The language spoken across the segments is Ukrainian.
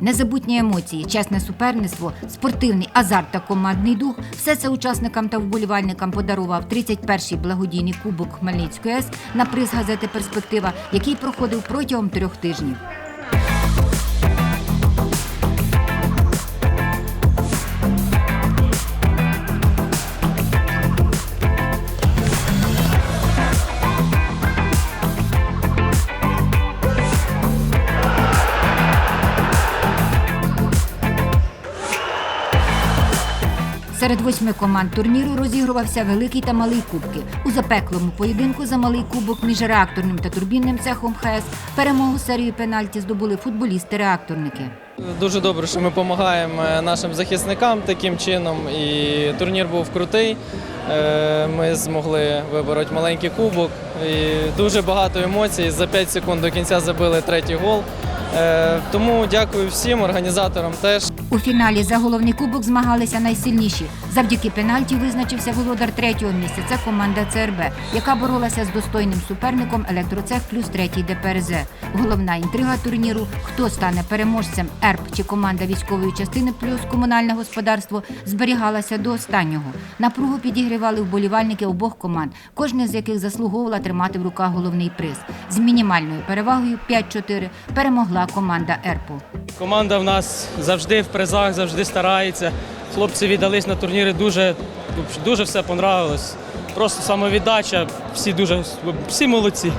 Незабутні емоції, чесне суперництво, спортивний азарт та командний дух все це учасникам та вболівальникам подарував 31-й благодійний кубок Хмельницької АЕС на приз газети Перспектива, який проходив протягом трьох тижнів. Серед восьми команд турніру розігрувався великий та малий кубки. У запеклому поєдинку за малий кубок між реакторним та турбінним цехом ХС перемогу серію пенальті здобули футболісти-реакторники. Дуже добре, що ми допомагаємо нашим захисникам таким чином. І турнір був крутий. Е, Ми змогли вибороти маленький кубок. І дуже багато емоцій. За 5 секунд до кінця забили третій гол. Е, Тому дякую всім організаторам теж. У фіналі за головний кубок змагалися найсильніші. Завдяки пенальті визначився володар третього місця. Це команда ЦРБ, яка боролася з достойним суперником Електроцех плюс третій ДПРЗ. Головна інтрига турніру: хто стане переможцем ЕРП чи команда військової частини плюс комунальне господарство зберігалася до останнього. Напругу підігрівали вболівальники обох команд, кожна з яких заслуговувала тримати в руках головний приз. З мінімальною перевагою 5-4 перемогла команда ЕРПу. Команда в нас завжди в призах, завжди старається. Хлопці віддались на турніри, дуже, дуже все понравилось. Просто самовіддача, всі дуже всі молодці.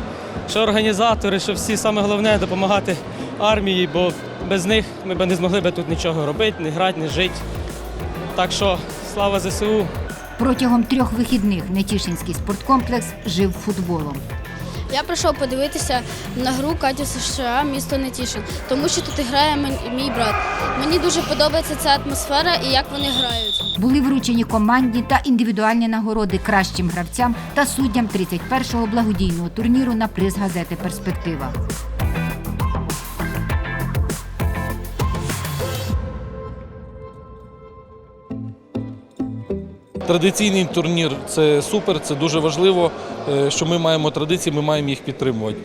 Що організатори, що всі саме головне допомагати армії, бо без них ми б не змогли б тут нічого робити, не грати, не жити. Так що слава ЗСУ. Протягом трьох вихідних Нетішинський спорткомплекс жив футболом. Я прийшов подивитися на гру Катю США місто Нетішин, тому що тут грає мій брат. Мені дуже подобається ця атмосфера і як вони грають. Були вручені командні та індивідуальні нагороди кращим гравцям та суддям 31-го благодійного турніру на приз газети Перспектива. Традиційний турнір це супер, це дуже важливо, е, що ми маємо традиції, ми маємо їх підтримувати.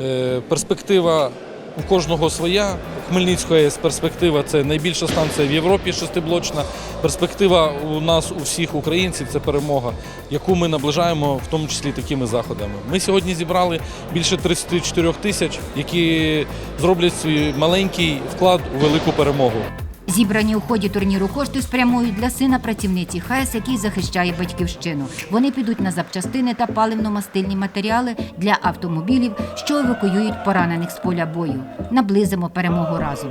Е, Перспектива у кожного своя. Хмельницької АЕС перспектива це найбільша станція в Європі шестиблочна. Перспектива у нас, у всіх українців, це перемога, яку ми наближаємо, в тому числі такими заходами. Ми сьогодні зібрали більше 34 тисяч, які зроблять свій маленький вклад у велику перемогу. Зібрані у ході турніру кошти спрямують для сина працівниці ХАЕС, який захищає батьківщину. Вони підуть на запчастини та паливно-мастильні матеріали для автомобілів, що евакуюють поранених з поля бою. Наблизимо перемогу разом.